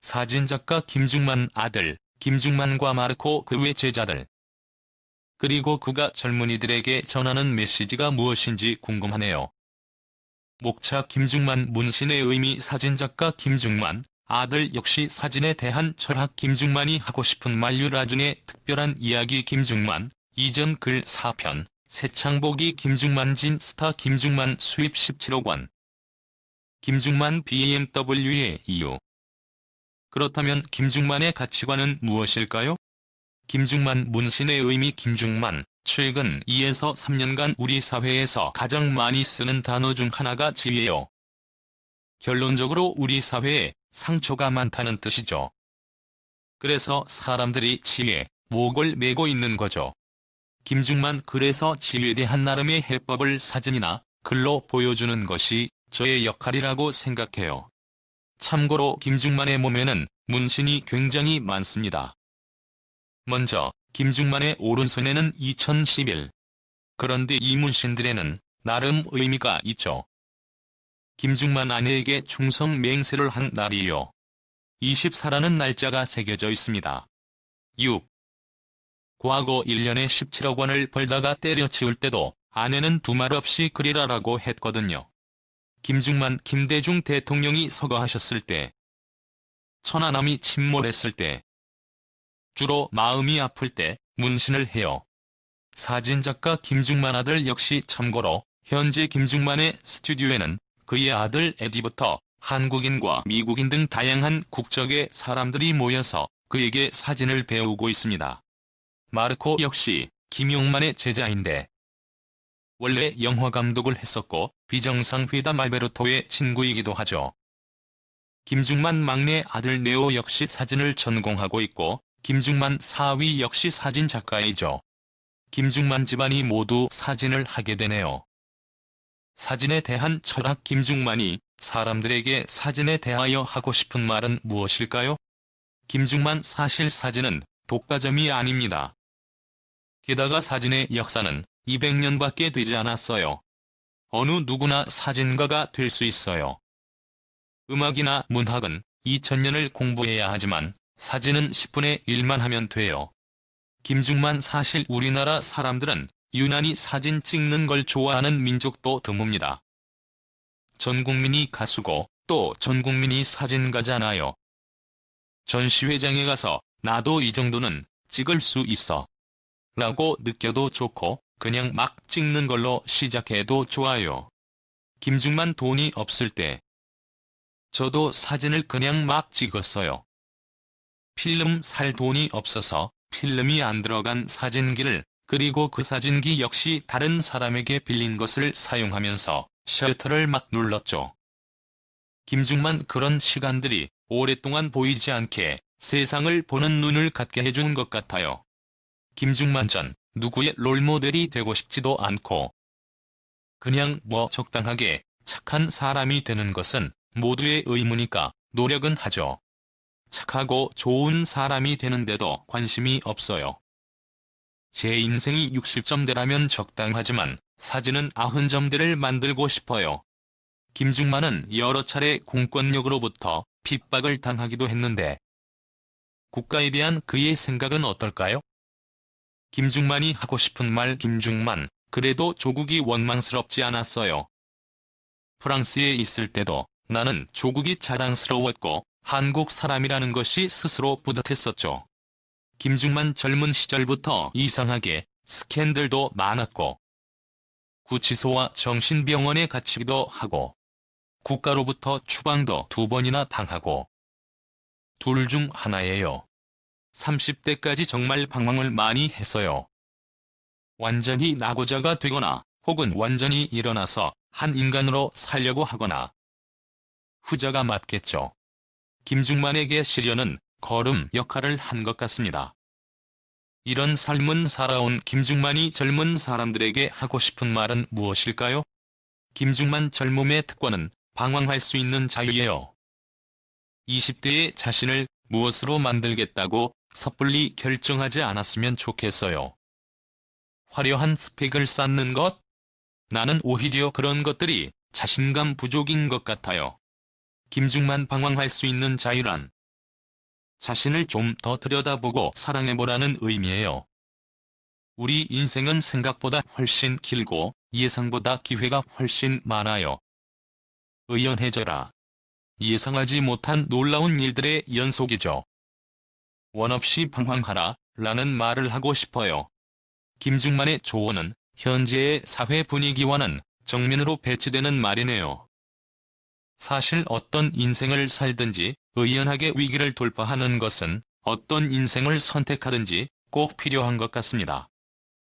사진작가 김중만 아들, 김중만과 마르코 그 외 제자들. 그리고 그가 젊은이들에게 전하는 메시지가 무엇인지 궁금하네요. 목차 김중만 문신의 의미 사진작가 김중만, 아들 역시 사진에 대한 철학 김중만이 하고 싶은 만류라 중에 특별한 이야기 김중만, 이전 글 4편, 새창복이 김중만 진 스타 김중만 수입 17억 원. 김중만 BMW의 이유. 그렇다면 김중만의 가치관은 무엇일까요? 김중만 문신의 의미 김중만, 최근 2에서 3년간 우리 사회에서 가장 많이 쓰는 단어 중 하나가 지혜요. 결론적으로 우리 사회에 상처가 많다는 뜻이죠. 그래서 사람들이 지혜, 목을 메고 있는 거죠. 김중만 그래서 지혜에 대한 나름의 해법을 사진이나 글로 보여주는 것이 저의 역할이라고 생각해요. 참고로 김중만의 몸에는 문신이 굉장히 많습니다. 먼저 김중만의 오른손에는 2011. 그런데 이 문신들에는 나름 의미가 있죠. 김중만 아내에게 충성 맹세를 한 날이요. 24라는 날짜가 새겨져 있습니다. 6. 과거 1년에 17억 원을 벌다가 때려치울 때도 아내는 두말 없이 그리라라고 했거든요. 김중만 김대중 대통령이 서거하셨을 때, 천안함이 침몰했을 때, 주로 마음이 아플 때 문신을 해요. 사진작가 김중만 아들 역시 참고로 현재 김중만의 스튜디오에는 그의 아들 에디부터 한국인과 미국인 등 다양한 국적의 사람들이 모여서 그에게 사진을 배우고 있습니다. 마르코 역시 김용만의 제자인데 원래 영화 감독을 했었고 비정상 회담 알베르토의 친구이기도 하죠. 김중만 막내 아들 네오 역시 사진을 전공하고 있고 김중만 사위 역시 사진 작가이죠. 김중만 집안이 모두 사진을 하게 되네요. 사진에 대한 철학 김중만이 사람들에게 사진에 대하여 하고 싶은 말은 무엇일까요? 김중만 사실 사진은 독과점이 아닙니다. 게다가 사진의 역사는 200년밖에 되지 않았어요. 어느 누구나 사진가가 될 수 있어요. 음악이나 문학은 2000년을 공부해야 하지만 사진은 10분의 1만 하면 돼요. 김중만 사실 우리나라 사람들은 유난히 사진 찍는 걸 좋아하는 민족도 드뭅니다. 전 국민이 가수고 또 전 국민이 사진가잖아요. 전시회장에 가서 나도 이 정도는 찍을 수 있어. 라고 느껴도 좋고 그냥 막 찍는 걸로 시작해도 좋아요. 김중만 돈이 없을 때 저도 사진을 그냥 막 찍었어요. 필름 살 돈이 없어서 필름이 안 들어간 사진기를 그리고 그 사진기 역시 다른 사람에게 빌린 것을 사용하면서 셔터를 막 눌렀죠. 김중만 그런 시간들이 오랫동안 보이지 않게 세상을 보는 눈을 갖게 해준 것 같아요. 김중만 전 누구의 롤모델이 되고 싶지도 않고 그냥 뭐 적당하게 착한 사람이 되는 것은 모두의 의무니까 노력은 하죠. 착하고 좋은 사람이 되는데도 관심이 없어요. 제 인생이 60점대라면 적당하지만 사진은 90점대를 만들고 싶어요. 김중만은 여러 차례 공권력으로부터 핍박을 당하기도 했는데 국가에 대한 그의 생각은 어떨까요? 김중만이 하고 싶은 말 김중만, 그래도 조국이 원망스럽지 않았어요. 프랑스에 있을 때도 나는 조국이 자랑스러웠고 한국 사람이라는 것이 스스로 뿌듯했었죠. 김중만 젊은 시절부터 이상하게 스캔들도 많았고 구치소와 정신병원에 갇히기도 하고 국가로부터 추방도 두 번이나 당하고 둘 중 하나예요. 30대까지 정말 방황을 많이 했어요. 완전히 낙오자가 되거나 혹은 완전히 일어나서 한 인간으로 살려고 하거나 후자가 맞겠죠. 김중만에게 시련은 걸음 역할을 한 것 같습니다. 이런 삶은 살아온 김중만이 젊은 사람들에게 하고 싶은 말은 무엇일까요? 김중만 젊음의 특권은 방황할 수 있는 자유예요. 20대의 자신을 무엇으로 만들겠다고 섣불리 결정하지 않았으면 좋겠어요. 화려한 스펙을 쌓는 것? 나는 오히려 그런 것들이 자신감 부족인 것 같아요. 김중만 방황할 수 있는 자유란 자신을 좀 더 들여다보고 사랑해보라는 의미예요. 우리 인생은 생각보다 훨씬 길고 예상보다 기회가 훨씬 많아요. 의연해져라. 예상하지 못한 놀라운 일들의 연속이죠. 원 없이 방황하라 라는 말을 하고 싶어요. 김중만의 조언은 현재의 사회 분위기와는 정면으로 배치되는 말이네요. 사실 어떤 인생을 살든지 의연하게 위기를 돌파하는 것은 어떤 인생을 선택하든지 꼭 필요한 것 같습니다.